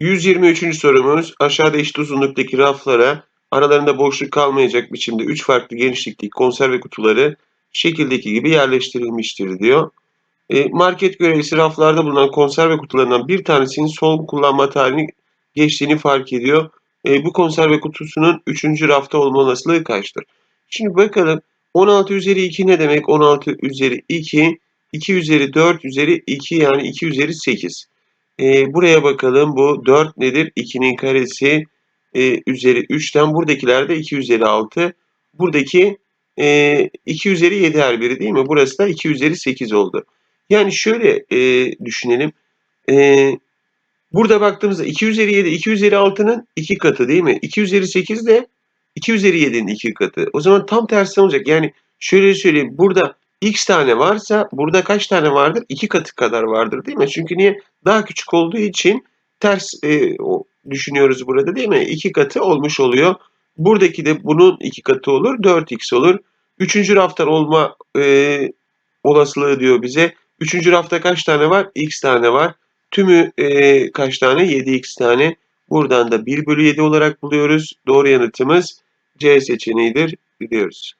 123. sorumuz aşağıda eşit uzunluktaki raflara aralarında boşluk kalmayacak biçimde 3 farklı genişlikteki konserve kutuları şekildeki gibi yerleştirilmiştir diyor. E, market görevlisi raflarda bulunan konserve kutularından bir tanesinin son kullanma tarihini geçtiğini fark ediyor. E, bu konserve kutusunun 3. rafta olma olasılığı kaçtır? Şimdi bakalım 16 üzeri 2 ne demek? 16 üzeri 2, 2 üzeri 4 üzeri 2 yani 2 üzeri 8. E, buraya bakalım bu 4 nedir? 2'nin karesi e, üzeri 3'ten buradakiler de 2 üzeri 6. Buradaki e, 2 üzeri 7 her biri değil mi? Burası da 2 üzeri 8 oldu. Yani şöyle e, düşünelim. E, burada baktığımızda 2 üzeri 7 2 üzeri 6'nın 2 katı değil mi? 2 üzeri 8 de 2 üzeri 7'nin 2 katı. O zaman tam tersi olacak. Yani şöyle söyleyeyim. Burada x tane varsa burada kaç tane vardır? 2 katı kadar vardır değil mi? Çünkü niye? Daha küçük olduğu için ters e, düşünüyoruz burada değil mi? 2 katı olmuş oluyor. Buradaki de bunun 2 katı olur. 4x olur. Üçüncü raftan olma e, olasılığı diyor bize. Üçüncü rafta kaç tane var? X tane var. Tümü e, kaç tane? 7x tane. Buradan da 1 bölü 7 olarak buluyoruz. Doğru yanıtımız C seçeneğidir. Biliyoruz.